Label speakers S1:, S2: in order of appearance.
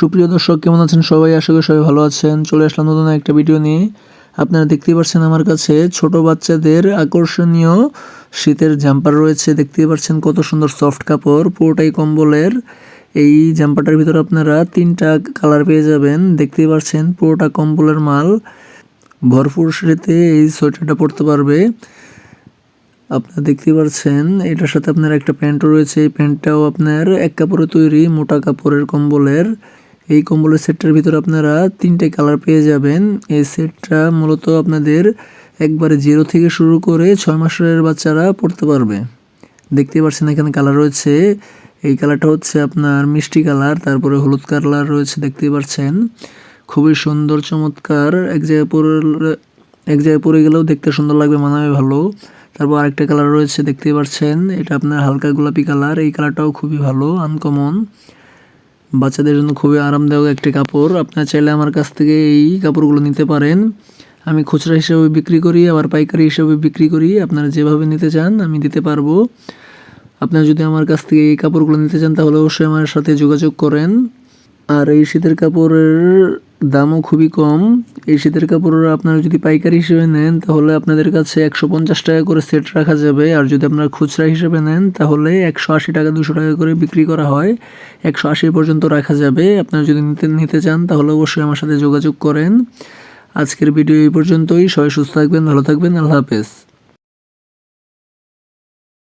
S1: সুপ্রিয় দর্শক, কেমন আছেন সবাই? আশা করি সবাই ভালো আছেন। চলে আসলাম নতুন একটা ভিডিও নিয়ে। আপনারা দেখতেই পাচ্ছেন আমার কাছে ছোট বাচ্চাদের আকর্ষণীয় শীতের জাম্পার রয়েছে। দেখতেই পাচ্ছেন কত সুন্দর সফট কাপড়, পুরোটাই কম্বলের। এই জাম্পারটার ভিতরে আপনারা তিনটা কালার পেয়ে যাবেন। দেখতেই পাচ্ছেন পুরোটা কম্বলের মাল। ভরপুর শীতে এই সোয়েটারটা পরতে পারবে। আপনারা দেখতে পাচ্ছেন এটার সাথে আপনার একটা প্যান্টও রয়েছে। এই প্যান্টটাও আপনার এক কাপড়ে তৈরি মোটা কাপড়ের কম্বলের। এই কম্বলের সেটটার ভিতরে আপনারা তিনটে কালার পেয়ে যাবেন। এই সেটটা মূলত আপনাদের একবারে জিরো থেকে শুরু করে ছয় মাসের বাচ্চারা পড়তে পারবে। দেখতে পাচ্ছেন এখানে কালার রয়েছে। এই কালারটা হচ্ছে আপনার মিষ্টি কালার, তারপরে হলুদ কালার রয়েছে দেখতে পাচ্ছেন খুবই সুন্দর, চমৎকার। এক জায়গায় পরে এক জায়গায় পরে গেলেও দেখতে সুন্দর লাগবে, মানাবে ভালো। তারপর আরেকটা কালার রয়েছে দেখতে পাচ্ছেন এটা আপনার হালকা গোলাপি কালার। এই কালারটাও খুবই ভালো আনকমন বাচ্চাদের জন্য খুবই আরামদায়ক একটি কাপড়। আপনার চাইলে আমার কাছ থেকে এই কাপড়গুলো নিতে পারেন। আমি খুচরা হিসেবে বিক্রি করি, আবার পাইকারি হিসেবে বিক্রি করি। আপনারা যেভাবে নিতে চান, আমি দিতে পারব। আপনারা যদি আমার কাছ থেকে এই কাপড়গুলো নিতে চান, তাহলে অবশ্যই আমার সাথে যোগাযোগ করেন। আর এই শীতের কাপড়ের দামও খুবই কম। এই শীতের কাপড় আপনারা যদি পাইকারি হিসেবে নেন, তাহলে আপনাদের কাছে একশো পঞ্চাশ টাকা করে সেট রাখা যাবে। আর যদি আপনারা খুচরা হিসেবে নেন, তাহলে একশো আশি টাকা, দুশো টাকা করে বিক্রি করা হয়। একশো আশি পর্যন্ত রাখা যাবে। আপনারা যদি নিতে নিতে চান, তাহলে অবশ্যই আমার সাথে যোগাযোগ করেন। আজকের ভিডিও এই পর্যন্তই। সবাই সুস্থ থাকবেন, ভালো থাকবেন। আল্লাহ হাফেজ।